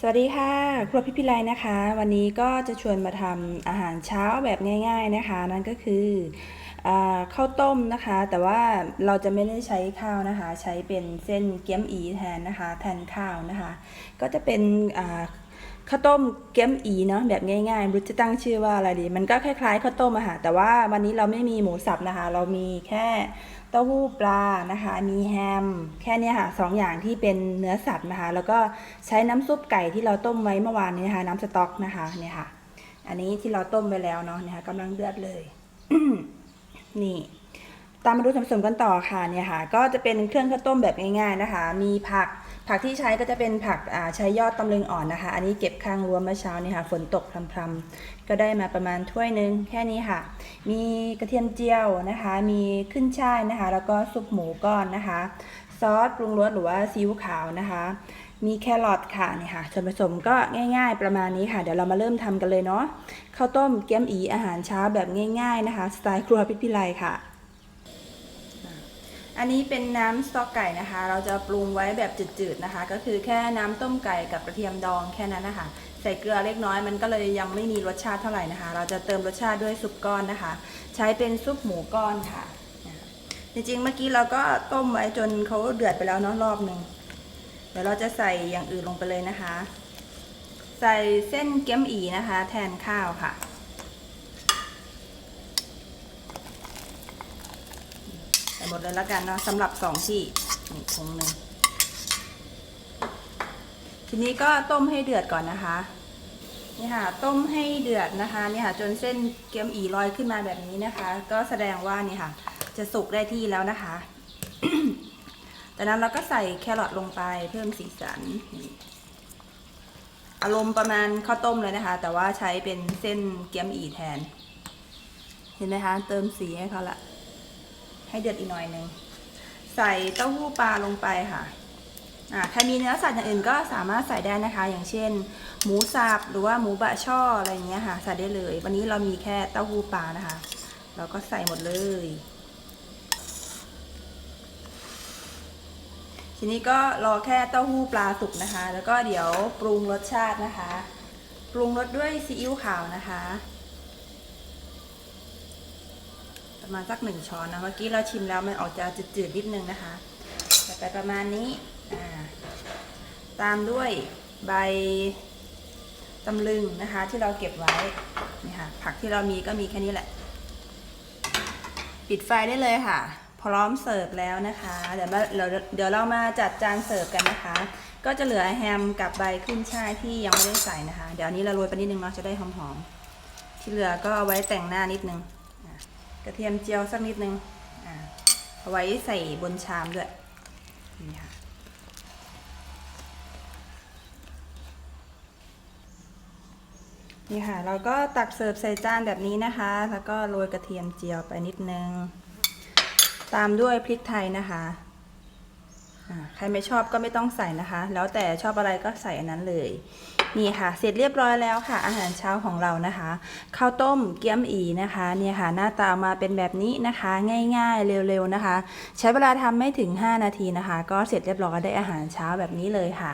สวัสดีค่ะ ครัวพิพิไลนะคะ วันนี้ก็จะชวนมาทำอาหารเช้าแบบง่าย ๆนะคะ นั่นก็คืออข้าวต้มนะคะ แต่ว่าเราจะไม่ได้ใช้ข้าวนะคะ ใช้เป็นเส้นเกี๊ยมอีแทนนะคะ แทนข้าวนะคะ ก็จะเป็นอ่า ข้าวต้มเกี๊ยมอีเนาะแบบง่ายๆรู้จะตั้งชื่อว่าอะไรดี มันก็คล้ายๆข้าวต้มอะค่ะแต่ว่าวันนี้เราไม่มีหมูสับนะคะ เรามีแค่เต้าหู้ปลานะคะ มีแฮม แค่นี้ค่ะสองอย่างที่เป็นเนื้อสัตว์นะคะ แล้วก็ใช้น้ำซุปไก่ที่เราต้มไว้เมื่อวานนี้นะคะ น้ำสต๊อกนะคะเนี่ยค่ะ อันนี้ที่เราต้มไปแล้วเนาะเนี่ยค่ะกำลังเดือดเลยนี่ ตามมาดูส่วนผสมกันต่อค่ะเนี่ยค่ะ ก็จะเป็นเครื่องข้าวต้มแบบง่ายๆนะคะ มีผักผักที่ใช้ก็จะเป็นผักใช้ยอดตำลึงอ่อนนะคะ อันนี้เก็บข้างรั้วเมื่อเช้านี่ค่ะ ฝนตกพรำๆก็ได้มาประมาณถ้วยนึงแค่นี้ค่ะ มีกระเทียมเจียวนะคะ มีขึ้นช่ายนะคะ แล้วก็ซุปหมูก้อนนะคะ ซอสปรุงรสหรือว่าซีอิ๊วขาวนะคะ มีแครอทค่ะนี่ค่ะส่วนผสมก็ง่าย ๆ ประมาณนี้ค่ะ เดี๋ยวเรามาเริ่มทำกันเลยเนาะข้าวต้มเกี๊ยมอีอาหารเช้าแบบง่าย ๆนะคะ สไตล์ครัวพิพิไลค่ะ อันนี้เป็นน้ำสต๊อกไก่นะคะ เราจะปรุงไว้แบบจืดๆนะคะ ก็คือแค่น้ำต้มไก่กับกระเทียมดองแค่นั้นนะคะ ใส่เกลือเล็กน้อยมันก็เลยยังไม่มีรสชาติเท่าไหร่นะคะ เราจะเติมรสชาติด้วยซุปก้อนนะคะ ใช้เป็นซุปหมูก้อนค่ะ จริงๆเมื่อกี้เราก็ต้มไว้จนเขาเดือดไปแล้วเนาะรอบหนึ่งเดี๋ยวเราจะใส่อย่างอื่นลงไปเลยนะคะ ใส่เส้นเกี๊ยมอีนะคะ แทนข้าวค่ะ ใส่ หมดเลยแล้วกันเนาะสำหรับสองที่นี่ถุงหนึ่งทีนี้ก็ต้มให้เดือดก่อนนะคะนี่ค่ะต้มให้เดือดนะคะนี่ค่ะจนเส้นเกี๊ยมอีลอยขึ้นมาแบบนี้นะคะ ก็แสดงว่านี่ค่ะ จะสุกได้ที่แล้วนะคะจากนั้นเราก็ใส่แครอทลงไปเพิ่มสีสันอารมณ์ประมาณข้าวต้มเลยนะคะ แต่ว่าใช้เป็นเส้นเกี๊ยมอีแทน เห็นไหมคะ เติมสีให้เขาละ ให้เดือดอีกหน่อยหนึ่งใส่เต้าหู้ปลาลงไปค่ะอ่าใครมีเนื้อสัตว์อย่างอื่นก็สามารถใส่ได้นะคะ อย่างเช่น หมูสับหรือว่าหมูบะช่ออะไรอย่างเงี้ยค่ะ ใส่ได้เลย วันนี้เรามีแค่เต้าหู้ปลานะคะ เราก็ใส่หมดเลย ทีนี้ก็รอแค่เต้าหู้ปลาสุกนะคะ แล้วก็เดี๋ยวปรุงรสชาตินะคะ ปรุงรสด้วยซีอิ๊วขาวนะคะ ประมาณสักหนึ่งช้อนนะเมื่อกี้เราชิมแล้วมันออกจะจืดๆนิดนึงนะคะใส่ไปประมาณนี้ตามด้วยใบตำลึงนะคะ ที่เราเก็บไว้นี่ค่ะผักที่เรามีก็มีแค่นี้แหละ ปิดไฟได้เลยค่ะ พร้อมเสิร์ฟแล้วนะคะ เดี๋ยวมาเราเดี๋ยวเรามาจัดจานเสิร์ฟกันนะคะ ก็จะเหลือแฮมกับใบขึ้นช่ายที่ยังไม่ได้ใส่นะคะ เดี๋ยวนี้เราโรยไปนิดนึงเนาะจะได้หอมๆที่เหลือก็เอาไว้แต่งหน้านิดนึง ระเทียมเจียวสักนิดนึงเอาไว้ใส่บนชามด้วยนี่ค่ะนี่ค่ะ เราก็ตักเสิร์ฟใส่จานแบบนี้นะคะ แล้วก็โรยกระเทียมเจียวไปนิดนึง ตามด้วยพริกไทยนะคะ ใครไม่ชอบก็ไม่ต้องใส่นะคะ แล้วแต่ชอบอะไรก็ใส่อันนั้นเลย นี่ค่ะ เสร็จเรียบร้อยแล้วค่ะ อาหารเช้าของเรานะคะข้าวต้มเกี๊ยมอีนะคะเนี่ยค่ะ หน้าตามาเป็นแบบนี้นะคะ ง่ายๆเร็วๆนะคะ ใช้เวลาทำไม่ถึง 5 นาทีนะคะ ก็เสร็จเรียบร้อยได้อาหารเช้าแบบนี้เลยค่ะ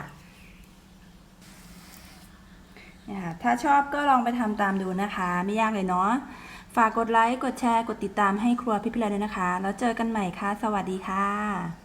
เนี่ยค่ะถ้าชอบก็ลองไปทำตามดูนะคะ ไม่ยากเลยเนาะฝากกดไลค์กดแชร์กดติดตามให้ครัวพิพิไลด้วยนะคะ แล้วเจอกันใหม่ค่ะ สวัสดีค่ะ